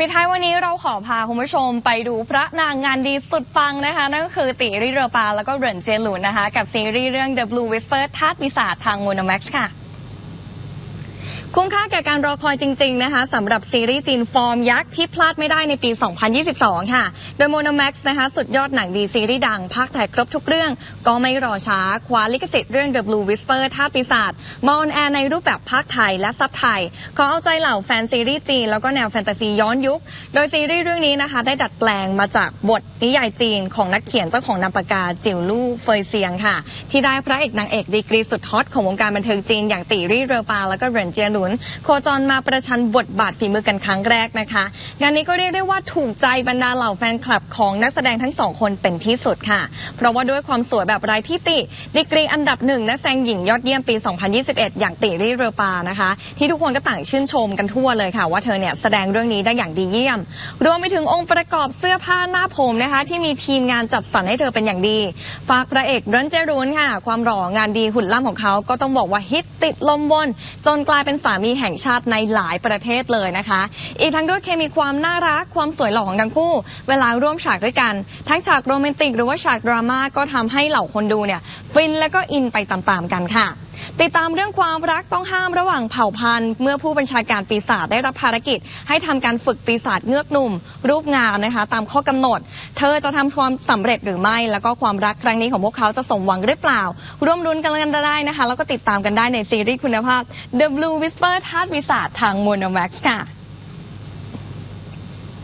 ปิดท้ายวันนี้เราขอพาคุณผู้ชมไปดูพระนางงานดีสุดปังนะคะ นั่นก็คือติริเรปาแล้วก็เหรินเจหลุนนะคะ กับซีรีส์เรื่อง The Blue Whisper ทาสปีศาจทาง Monomax ค่ะ คุ้มค่าแก่การรอคอยจริง ๆ นะคะสำหรับซีรีส์จีนฟอร์มยักษ์ที่พลาดไม่ได้ในปี 2022 ค่ะ โดย Monomax นะคะสุดยอดหนังดีซีรีส์ดัง ภาคไทยครบทุกเรื่อง ก็ไม่รอช้า คว้าลิขสิทธิ์เรื่อง The Blue Whisper ธาตุปีศาจมาออนแอร์ในรูปแบบภาคไทยและซับไทย ขอเอาใจเหล่าแฟนซีรีส์จีน แล้วก็แนวแฟนตาซีย้อนยุค โดยซีรีส์เรื่องนี้นะคะได้ดัดแปลงมาจากบทนิยายจีนของนักเขียนเจ้าของนามปากกาจิวลู่เฟยเซียงค่ะ ที่ได้พระเอกนางเอกดีกรีสุดฮอตของวงการบันเทิงจีนอย่างตีรี่เรือปาแล้วก็เหรินเจียหลุนโคจรมาประชันบทบาทฝีมือกันครั้งแรกนะคะ งานนี้ก็เรียกได้ว่าถูกใจบรรดาเหล่าแฟนคลับของนักแสดงทั้งสองคนเป็นที่สุดค่ะ เพราะว่าด้วยความสวยแบบไร้ที่ติ ดีกรีอันดับหนึ่งนักแสดงหญิงยอดเยี่ยมปี 2021 อย่างตีรี่เรปานะคะ ที่ทุกคนก็ต่างชื่นชมกันทั่วเลยค่ะ ว่าเธอเนี่ยแสดงเรื่องนี้ได้อย่างดีเยี่ยม รวมไปถึงองค์ประกอบเสื้อผ้าหน้าผมนะคะ ที่มีทีมงานจัดสรรให้เธอเป็นอย่างดีฝากพระเอกเรนเจรุนค่ะ ความหล่องานดีหุ่นล่ำของเขาก็ต้องบอกว่าฮิตติดลมบน จนกลายเป็นสามีแห่งชาติในหลายประเทศเลยนะคะ อีกทั้งด้วยเคมีความน่ารักความสวยหล่อของทั้งคู่ เวลาร่วมฉากด้วยกัน ทั้งฉากโรแมนติกหรือว่าฉากดราม่าก็ทำให้เหล่าคนดูเนี่ยฟินและก็อินไปตามๆกันค่ะ ติดตามเรื่องความรักต้องห้ามระหว่างเผ่าพันธุ์ เมื่อผู้บัญชาการปีศาจได้รับภารกิจ ให้ทำการฝึกปีศาจเงือกหนุ่ม รูปงามนะคะ ตามข้อกำหนด เธอจะทำความสำเร็จหรือไม่ แล้วก็ความรักครั้งนี้ของพวกเขาจะสมหวังหรือเปล่า ร่วมรุ้นกันได้นะคะ แล้วก็ติดตามกันได้ในซีรีส์คุณภาพ The Blue Whisper ทาตุปีศาจทางมูนแม็กซ์ค่ะ